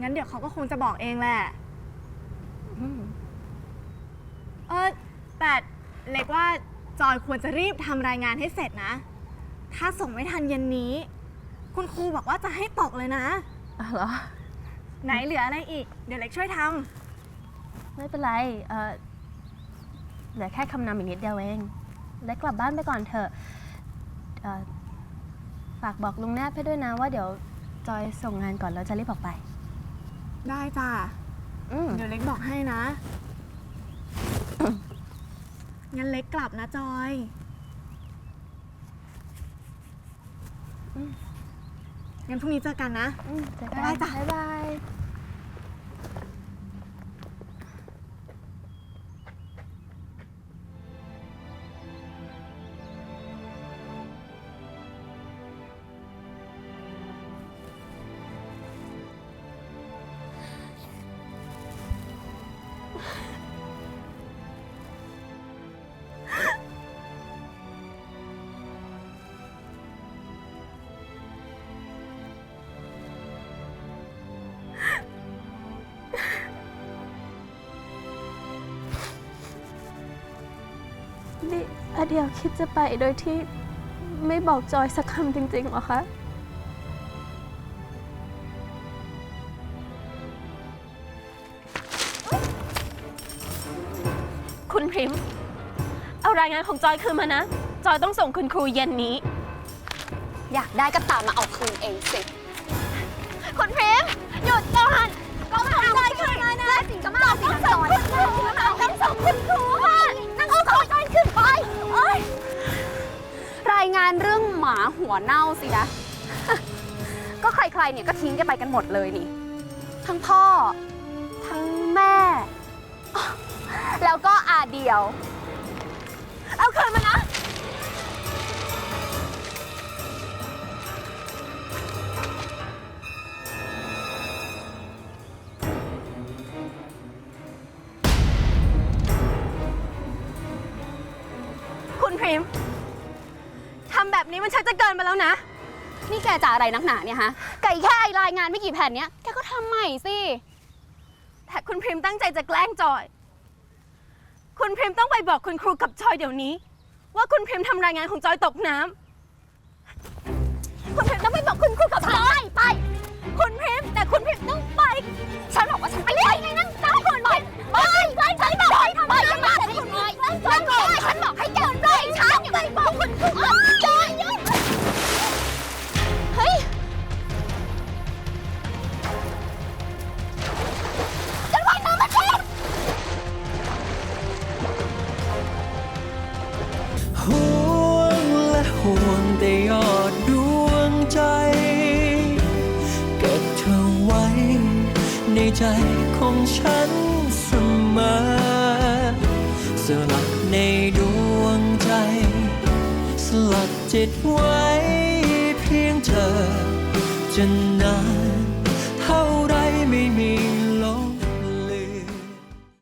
งั้นเดี๋ยวเขาก็คงจะบอกเองแหละอืมเออแต่เล็กว่าจอยควรจะรีบทำรายงานให้เสร็จนะ ถ้าส่งไม่ทันเย็นนี้ คุณครูบอกว่าจะให้ตกเลยนะ อ๋อเหรอ ไหนเหลืออะไรอีก เดี๋ยวเล็กช่วยทไม่เป็นไร เออเหลือแค่คำนำอีกนิดเดียวเองเล็กกลับบ้านไปก่อนเถอะเอ่อฝากบอกลุงแนบให้ด้วยนะว่าเดี๋ยวจอยส่งงานก่อนแล้วจะรีบออกไปำ ได้จ้ะอืมเดี๋ยวเล็กบอกให้นะ งั้นเล็กกลับนะจอย งั้นพรุ่งนี้เจอกันนะ อืมเจอกันบ๊ายบายจ้ะ บ๊ายบาย นี่อเดียวคิดจะไปโดยที่ไม่บอกจอยสักคำจริงๆหรอคะ คุณพริม เอารายงานของจอยคืนมานะ จอยต้องส่งคุณครูเย็นนี้ อยากได้ก็ตามมาเอาคืนเองสิ คุณพริม หยุดก่อน งานเรื่องหมาหัวเน่าสินะ ก็ใครๆเนี่ยก็ทิ้งกันไปกันหมดเลยนี่ ทั้งพ่อ ทั้งแม่ แล้วก็อาเดียว เอาคืนมานะ คุณพริม นี้มันชักจะเกินไปแล้วนะ นี่แกจะอะไรนักหนาเนี่ยฮะ ไก่แค่ไอรายงานไม่กี่แผ่นเนี้ย แกก็ทำใหม่สิ แต่คุณพริมตั้งใจจะแกล้งจอย คุณพริมต้องไปบอกคุณครูกับจอยเดี๋ยวนี้ ว่าคุณพริมทำรายงานของจอยตกน้ำคุณพริมต้องไปบอกคุณครูกับจอยไป คุณพริมแต่คุณพริมต้องไป ฉันบอกว่าฉันไปเรียไงนั่งตั้งก่อนไปไปไปไปไปไปกันมาฉันไปนั่งก่อนฉันบอกให้แกปล่อยฉันไปบอกคุณครูจอยเห่วงและห่วงแต่ยอดดวงใจ เก็บเธอไว้ ในใจของฉันเสมอสลักในดวงใจ สลักจิตไว้เพียงเธอจะนาน